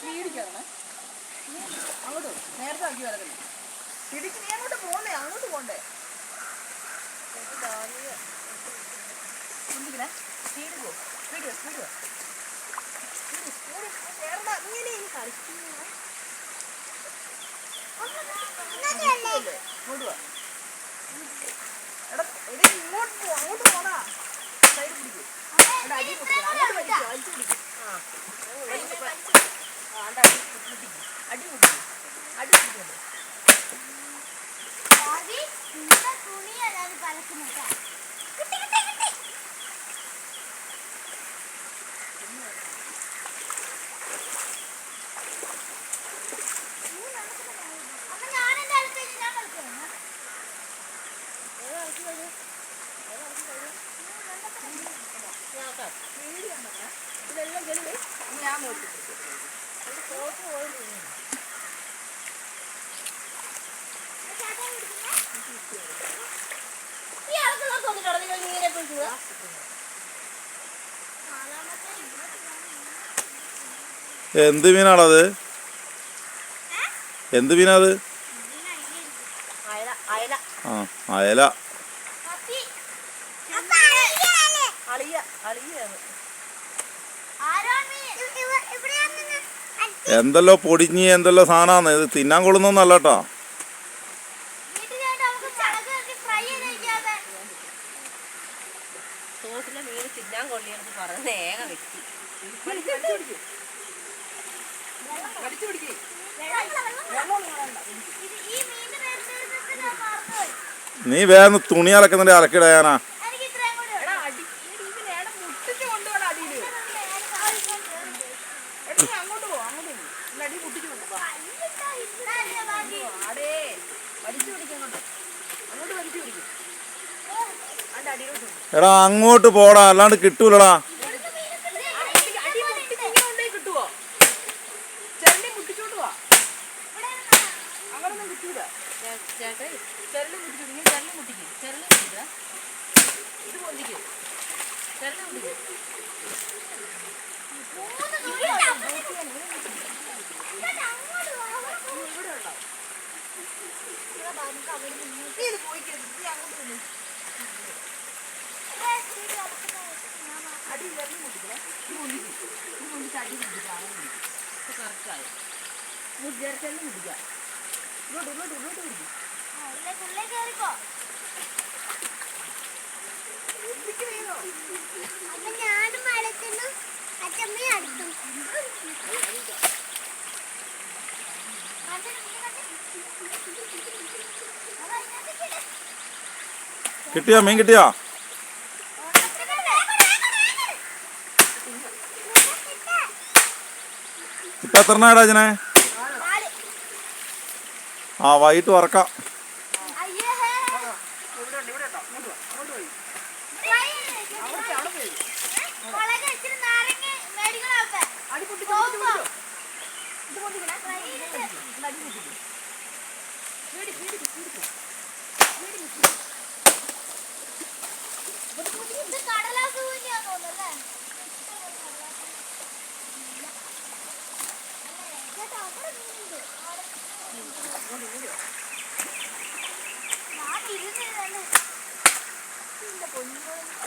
പീടിക്കാണ് അങ്ങോട്ട്. നേരത്തെ ആക്കി വരത്തില്ല. പിടിക്ക് നീ അങ്ങോട്ട് പോന്നേ അങ്ങോട്ട് പോണ്ടേ. എന്തിനാ സ്പീഡ് പോ സ്പീഡ് പോ സ്പീഡ് പോ. ഇങ്ങനെ കളിക്കുന്നു ഇങ്ങോട്ട് വാ. എടാ ഇങ്ങോട്ട് അങ്ങോട്ട് പോടാ. സൈഡ് പിടിക്കും. എടാ അടി അങ്ങോട്ട് വലിക്കും വലിച്ചു പിടിക്കും. ആ. പിടിക്കും അടി പിടിക്കും അടി പിടിക്കും ഇതെല്ലാം ചെല്ലു ഞാൻ നോക്കി എന്ത് മീനാണത് എന്ത് മീനാത് അയല. ആ എന്തെല്ലോ പൊടിഞ്ഞ് എന്തല്ലോ സാധനമാണ് ഇത് തിന്നാൻ കൊള്ളുന്നൊന്നല്ല കേട്ടോ. തോട്ടിലെ മീൻ തിന്നാൻ കൊള്ളിയെന്ന് പറഞ്ഞ ഏക വ്യക്തി. നീ വേഗം തുണി അലക്കുന്നുണ്ട് അലക്കിടയാനാ എടാ അടി ഇതിന് എടാ മുട്ടിച്ച് കൊണ്ടുപോടാ അടിയിൽ എടാ നീ അങ്ങോട്ട് പോ അങ്ങോട്ട് പോ ഇന്ന് അടി മുട്ടിച്ച് കൊണ്ടുപോ ആടേ വലിച്ചു പിടിക്കും അങ്ങോട്ട് അങ്ങോട്ട് വലിച്ചു പിടിക്കും അതിന്റെ അടിയിലോട്ട് പോ. എടാ അങ്ങോട്ട് പോടാ അല്ലാണ്ട് കിട്ടൂലടാ. അടി മുട്ടിച്ച് പോയി കൊണ്ടുപോയി അങ്ങോട്ട് മുട്ടിക്കണേ തടി പൊന്തിക്കും ഇത് പൊന്തിച്ച് അടി മുട്ടിക്കുക അങ്ങനെ ഇപ്പൊ കറക്റ്റായി ചെരളി മുട്ടിക്കുക ഇങ്ങോട്ട് ഇങ്ങോട്ട് ഇങ്ങോട്ട് പിടിക്കും വീണോ ഞാനും അടക്കുന്നു അച്ഛമ്മയും അടിക്കും കിട്ടിയോ? മീൻ കിട്ടിയോ? ഇപ്പൊ എത്ര എണ്ണാടാ ഇതിനെ ആ വൈകിട്ട് വറക്കാം. ഇവിടെ ഉണ്ട് 근데 뭔